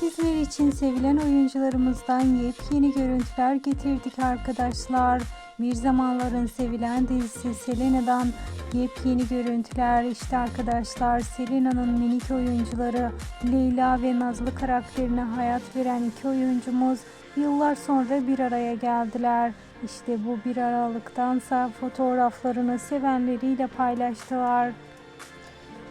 Sizler için sevilen oyuncularımızdan yepyeni görüntüler getirdik arkadaşlar. Bir zamanların sevilen dizisi Selena'dan yepyeni görüntüler. İşte arkadaşlar Selena'nın minik oyuncuları Leyla ve Nazlı karakterine hayat veren iki oyuncumuz yıllar sonra bir araya geldiler. İşte bu bir aralıktansa fotoğraflarını sevenleriyle paylaştılar.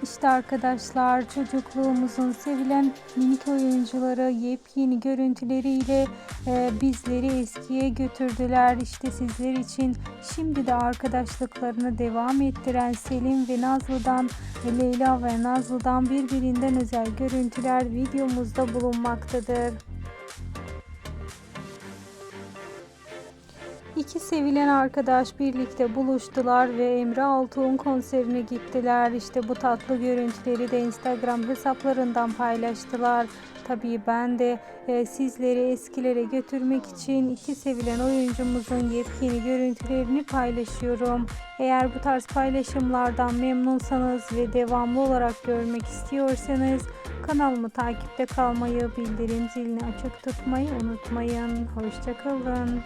İşte arkadaşlar çocukluğumuzun sevilen minik oyuncuları yepyeni görüntüleriyle e, bizleri eskiye götürdüler. İşte sizler için şimdi de arkadaşlıklarını devam ettiren Selim ve Nazlı'dan ve Leyla ve Nazlı'dan birbirinden özel görüntüler videomuzda bulunmaktadır. İki sevilen arkadaş birlikte buluştular ve Emre Altuğ'un konserine gittiler. İşte bu tatlı görüntüleri de Instagram hesaplarından paylaştılar. Tabii ben de e, sizleri eskilere götürmek için iki sevilen oyuncumuzun yepyeni görüntülerini paylaşıyorum. Eğer bu tarz paylaşımlardan memnunsanız ve devamlı olarak görmek istiyorsanız kanalımı takipte kalmayı, bildirim zilini açık tutmayı unutmayın. Hoşçakalın.